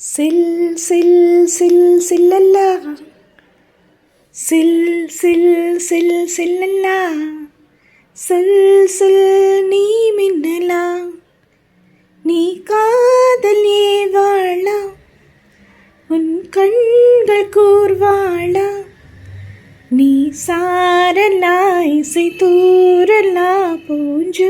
சில் சில் சில் சில்லல்லா சில் சில் சில் சில்லல்லா சில் சில் நீ மின்னலா நீ காதல் ஏவாளா உன் கண்கள் கூர்வாளா நீ சாரலா இசை தூரலா பூஞ்சோலையானவளா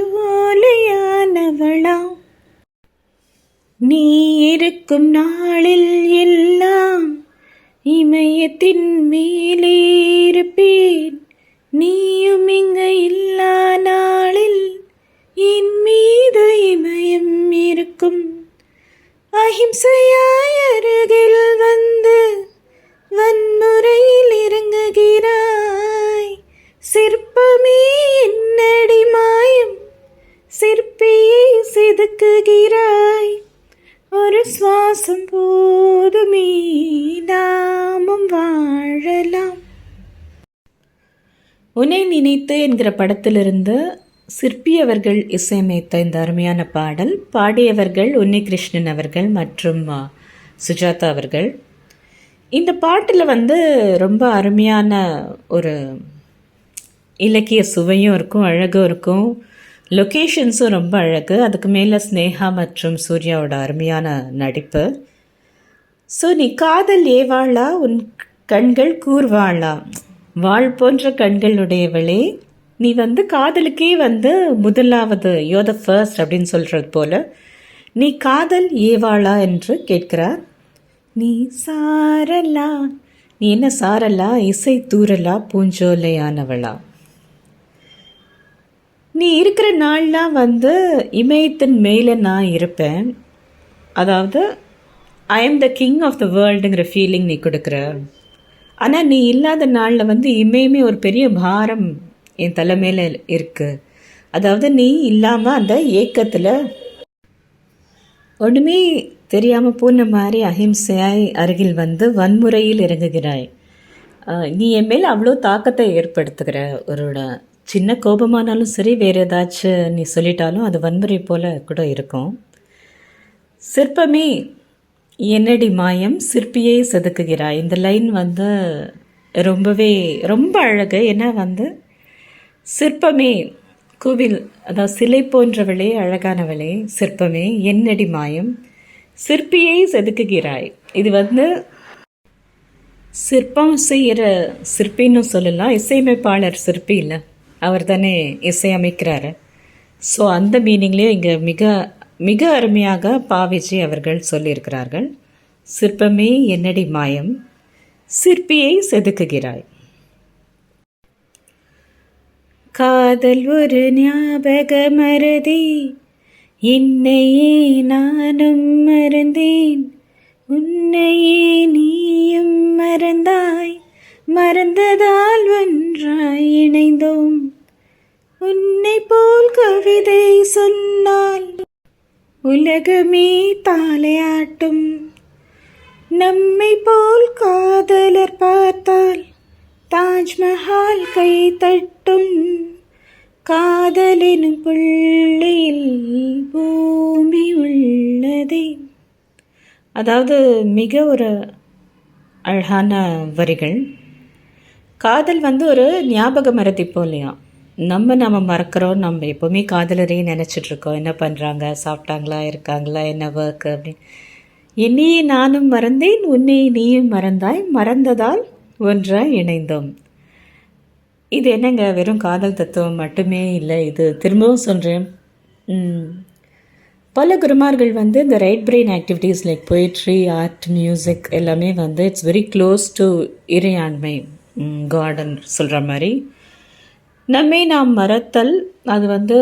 நீ இருக்கும் நாளில் எல்லாம் இமயத்தின் மேலே இருப்பேன். நீயும் இங்கு இல்லா நாளில் என் மீது இமயம் இருக்கும். அஹிம்சையாய் அருகில் வந்து வன்முறையில் இறங்குகிறாய். சிற்பமே என்னடி மாயம். சிற்பியை செதுக்குகிறாய். ஒரு சுவாசம் போதுமே நாமும் வாழலாம். உன்னை நினைத்து என்கிற படத்திலிருந்து சிற்பி அவர்கள் இசையமைத்த இந்த அருமையான பாடல் பாடியவர்கள் உன்னிகிருஷ்ணன் அவர்கள் மற்றும் சுஜாதா அவர்கள். இந்த பாட்டில் வந்து ரொம்ப அருமையான ஒரு இலக்கிய சுவையும் இருக்கும் அழகும் இருக்கும். லொக்கேஷன்ஸும் ரொம்ப அழகு. அதுக்கு மேலே ஸ்னேகா மற்றும் சூர்யாவோட அருமையான நடிப்பு. ஸோ நீ காதல் ஏவாளா உன் கண்கள் கூர்வாளா வாழ். போன்ற கண்களுடையவளே நீ வந்து காதலுக்கே வந்து முதலாவது யோ த ஃபர்ஸ்ட் அப்படின்னு சொல்கிறது போல் நீ காதல் ஏவாளா என்று கேட்கிறார். நீ சாரலா நீ என்ன சாரலா இசை தூரலா பூஞ்சோலையானவளா. நீ இருக்கிற நாள்லாம் வந்து இமயத்தின் மேலே நான் இருப்பேன். அதாவது I am the king of the வேர்ல்டுங்கிற feeling நீ கொடுக்குற. ஆனால் நீ இல்லாத நாளில் வந்து இமயமே ஒரு பெரிய பாரம் என் தலை மேலே இருக்குது அதாவது நீ இல்லாமல் அந்த ஏக்கத்தில் ஒன்றுமே தெரியாமல் போன மாதிரி அஹிம்சையாய் அருகில் வந்து வன்முறையில் இறங்குகிறாய். நீ என் மேல் அவ்வளோ தாக்கத்தை ஏற்படுத்துகிற ஒரு சின்ன கோபமானாலும் சரி வேறு ஏதாச்சும் நீ சொல்லிட்டாலும் அது வன்முறை போல் கூட இருக்கும். சிற்பமே என்னடி மாயம்? சிற்பியை செதுக்குகிறாய் இந்த லைன் வந்து ரொம்பவே ரொம்ப அழகு. ஏன்னா வந்து சிற்பமே கோவில் அதாவது சிலை போன்றவளே அழகானவளே சிற்பமே என்னடி மாயம்? சிற்பியை செதுக்குகிறாய். இது வந்து சிற்பம் செய்கிற சிற்பின்னு சொல்லலாம். இசையமைப்பாளர் சிற்பி இல்லை. அவர் தானே இசையமைக்கிறாரு ஸோ அந்த மீனிங்லேயும் இங்கே மிக மிக அருமையாக பாவிஜி அவர்கள் சொல்லியிருக்கிறார்கள். சிற்பமே என்னடி மாயம் சிற்பியை செதுக்குகிறாய். காதல் ஒரு ஞாபக மருதி என்னையே நானும் மறந்தேன் உன்னையே நீயும் மறந்தாய் மறந்ததா இணைந்தோம். உன்னை போல் கவிதை சொன்னால் உலகமே தாலையாட்டும் நம்மை போல் காதலர் பார்த்தால் தாஜ்மஹால் கை தட்டும். காதலினும் பிள்ளையில் பூமி உள்ளதே. அதாவது மிக ஒரு அழகான வரிகள். காதல் வந்து ஒரு ஞாபக மரத்தி போலையா நம்ம நம்ம மறக்கிறோம். நம்ம எப்போவுமே காதலரையும் நினச்சிட்ருக்கோம் என்ன பண்ணுறாங்க சாப்பிட்டாங்களா? இருக்காங்களா? என்ன ஒர்க் அப்படின்னு. என்னையே நானும் மறந்தேன் உன்னை நீயும் மறந்தாய். மறந்ததால் ஒன்றாய் இணைந்தோம். இது என்னங்க? வெறும் காதல் தத்துவம் மட்டுமே இல்லை. இது திரும்பவும் சொல்கிறேன் பல குருமார்கள் வந்து இந்த right brain activities like poetry art music எல்லாமே வந்து இட்ஸ் வெரி க்ளோஸ் டு இறையாண்மை. கார்டன் சொல்கிற மாதிரி. நம்மை நாம் மறத்தல் அது வந்து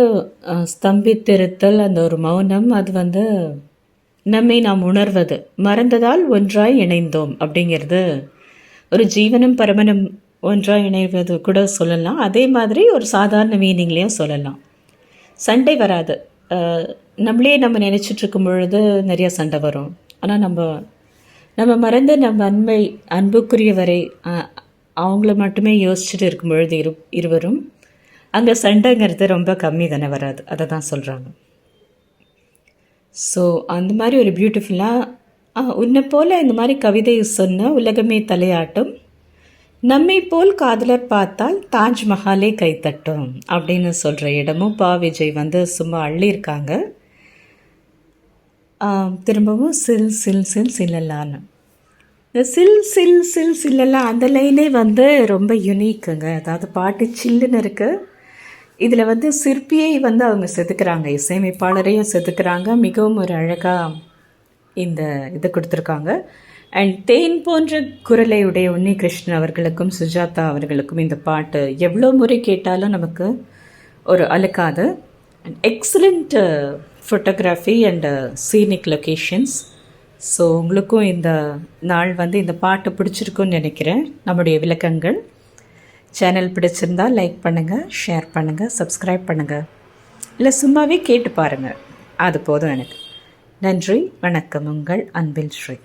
ஸ்தம்பித்திருத்தல் அந்த ஒரு மௌனம் அது வந்து நம்மை நாம் உணர்வது. மறந்ததால் ஒன்றாய் இணைந்தோம் அப்படிங்கிறது ஒரு ஜீவனும் பரமனும் ஒன்றாய் இணைவது கூட சொல்லலாம். அதே மாதிரி ஒரு சாதாரண மீனிங்லேயும் சொல்லலாம். சண்டை வராது. நம்மளே நம்ம நினச்சிட்ருக்கும் பொழுது நிறைய சண்டை வரும். ஆனால் நம்ம நம்ம மறந்து நம்ம அன்பை அன்புக்குரியவரை அவங்கள மட்டுமே யோசிச்சுட்டு இருக்கும் பொழுது இரு இருவரும் அங்கே சண்டைங்கிறது ரொம்ப கம்மி தானே வராது. அதை தான் சொல்கிறாங்க ஸோ அந்த மாதிரி ஒரு பியூட்டிஃபுல்லாக ஆ, உன்னை போல் இந்த மாதிரி கவிதை சொன்ன உலகமே தலையாட்டும். நம்மை போல் காதலர் பார்த்தால் தாஜ்மஹாலே கைத்தட்டும் அப்படின்னு சொல்கிற இடமும் பா விஜய் வந்து சும்மா அள்ளியிருக்காங்க. திரும்பவும் சில் சில் சில் சில்லலான்னு. இந்த சில் சில் சில் சில்லெல்லாம் அந்த லைனே வந்து ரொம்ப யுனீக்குங்க அதாவது பாட்டு சில்லுன்னு இருக்குது இதில் வந்து சிற்பியை வந்து அவங்க செதுக்குறாங்க. இசையமைப்பாளரையும் செதுக்கிறாங்க. மிகவும் ஒரு அழகாக இந்த இதை கொடுத்துருக்காங்க. அண்ட் தேன் போன்ற குரலை உடைய உன்னி கிருஷ்ணன் அவர்களுக்கும் சுஜாதா அவர்களுக்கும் இந்த பாட்டு எவ்வளோ முறை கேட்டாலும் நமக்கு ஒரு அழுக்காது. And excellent photography and scenic locations so உங்களுக்கும் இந்த நாள் வந்து இந்த பாட்டு பிடிச்சிருக்குன்னு நினைக்கிறேன். நம்முடைய விளக்கங்கள். சேனல் பிடிச்சிருந்தா லைக் பண்ணுங்கள் ஷேர் பண்ணுங்கள் சப்ஸ்கிரைப் பண்ணுங்கள் இல்லை சும்மாவே கேட்டு பாருங்கள் அது போதும் எனக்கு. நன்றி வணக்கம் உங்கள் அன்பில் ஸ்ரீ.